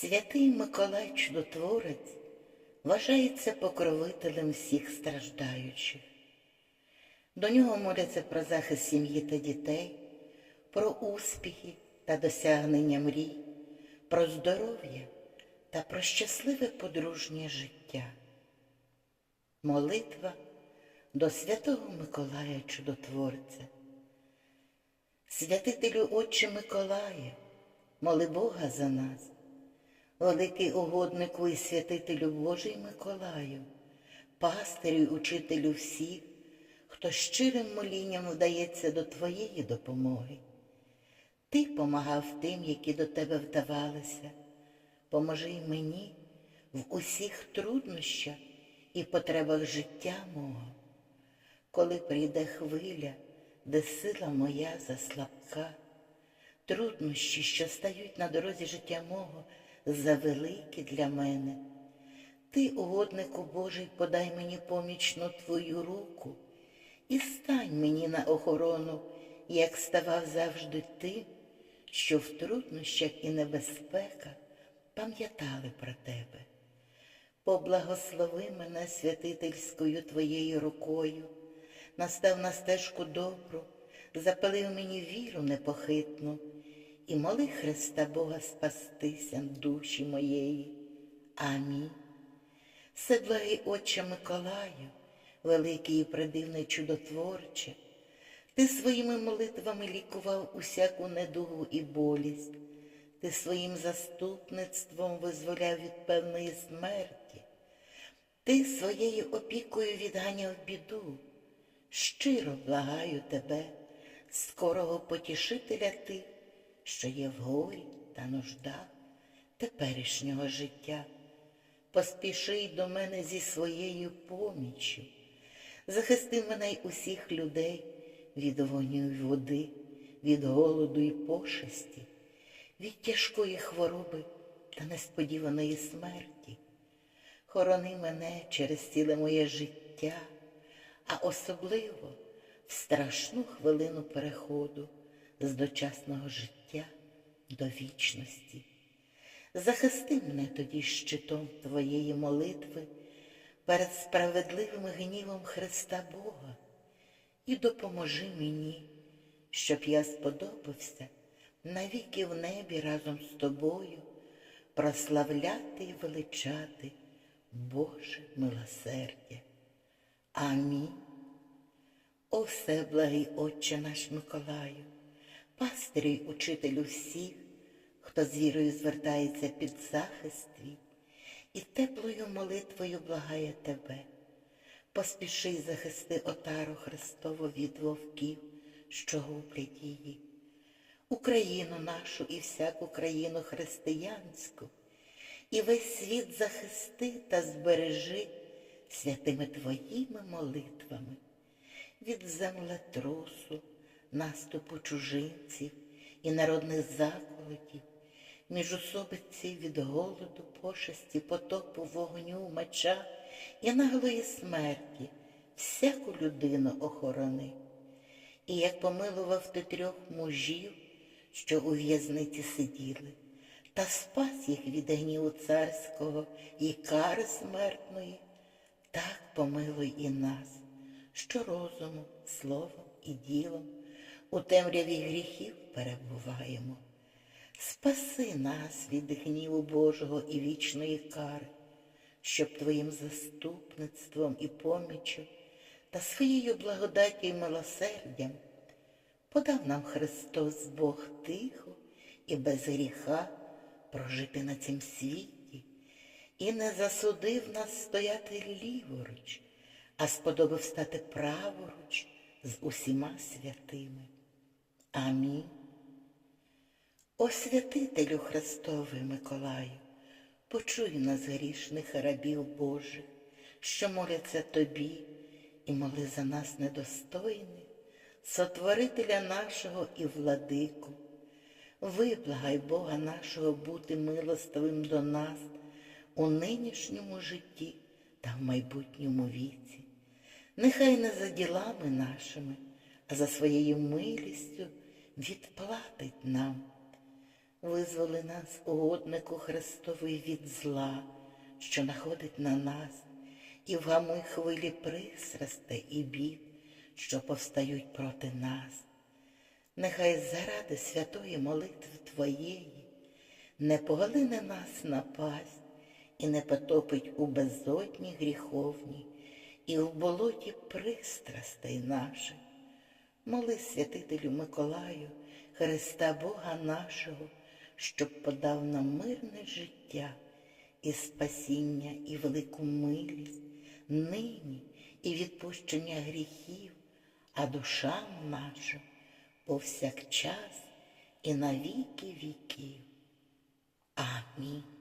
Святий Миколай Чудотворець вважається покровителем всіх страждаючих. До нього моляться про захист сім'ї та дітей, про успіхи та досягнення мрій, про здоров'я та про щасливе подружнє життя. Молитва до святого Миколая Чудотворця. Святителю Отче Миколая, моли Бога за нас, великий угоднику і святителю Божий Миколаю, пастирю й учителю всіх, хто щирим молінням вдається до Твоєї допомоги. Ти помагав тим, які до тебе вдавалися. Поможи й мені в усіх труднощах і потребах життя мого. Коли прийде хвиля, де сила моя заслабка, труднощі, що стають на дорозі життя мого, завеликі для мене. Ти, угоднику Божий, подай мені помічну твою руку і стань мені на охорону, як ставав завжди ти, що в труднощах і небезпеках пам'ятали про тебе. Поблагослови мене святительською твоєю рукою, настав на стежку добру, запалив мені віру непохитну, і моли Христа Бога спастися душі моєї. Амінь. Седлогий Отче Миколаю, великий і придивний чудотворче, ти своїми молитвами лікував усяку недугу і болість, ти своїм заступництвом визволяв від певної смерті, ти своєю опікою відганяв біду. Щиро благаю тебе, скорого потішителя тих, що є в горі та нуждах теперішнього життя. Поспіши до мене зі своєю поміччю, захисти мене й усіх людей від вогню й води, від голоду й пошесті, від тяжкої хвороби та несподіваної смерті. Хорони мене через ціле моє життя, а особливо в страшну хвилину переходу з дочасного життя до вічності. Захисти мене тоді щитом Твоєї молитви перед справедливим гнівом Христа Бога і допоможи мені, щоб я сподобався навіки в небі разом з тобою прославляти і величати Боже милосердя. Амінь. О все, благий Отче наш Миколаю, пастирю й учителю всіх, хто з вірою звертається під захист твій. І теплою молитвою благає тебе. Поспіши й захисти отару Христову від вовків, що гублять її, Україну нашу і всяку країну християнську, і весь світ захисти та збережи святими твоїми молитвами від землетрусу, наступу чужинців і народних заколотів, міжусобиці від голоду, пошесті, потопу, вогню, меча і наглої смерті всяку людину охорони. І як помилував ти трьох мужів, що у в'язниці сиділи, та спас їх від гніву царського і кари смертної, так помилуй і нас, що розумом, словом і ділом у темряві гріхів перебуваємо. Спаси нас від гніву Божого і вічної кари, щоб Твоїм заступництвом і поміччю та своєю благодаттю і милосердям подав нам Христос Бог тихо і без гріха прожити на цім світі, і не засудив нас стояти ліворуч, а сподобав стати праворуч з усіма святими. Амінь. О святителю Христовий Миколаю, почуй нас грішних рабів Божих, що моляться тобі, і моли за нас недостойних, сотворителя нашого і владику. Виблагай Бога нашого бути милостивим до нас у нинішньому житті та в майбутньому віці. Нехай не за ділами нашими, а за своєю милістю відплатить нам. Визволи нас, угоднику Христовий, від зла, що находить на нас, і вгамуй хвилі пристрасти і бід, що повстають проти нас. Нехай заради святої молитви Твоєї не поглине нас напасть і не потопить у безодні гріховні і в болоті пристрастей наших. Моли святителю Миколаю, Христа Бога нашого, щоб подав нам мирне життя і спасіння, і велику милість, нині і відпущення гріхів, а душам нашим повсякчас і на віки віків. Амінь.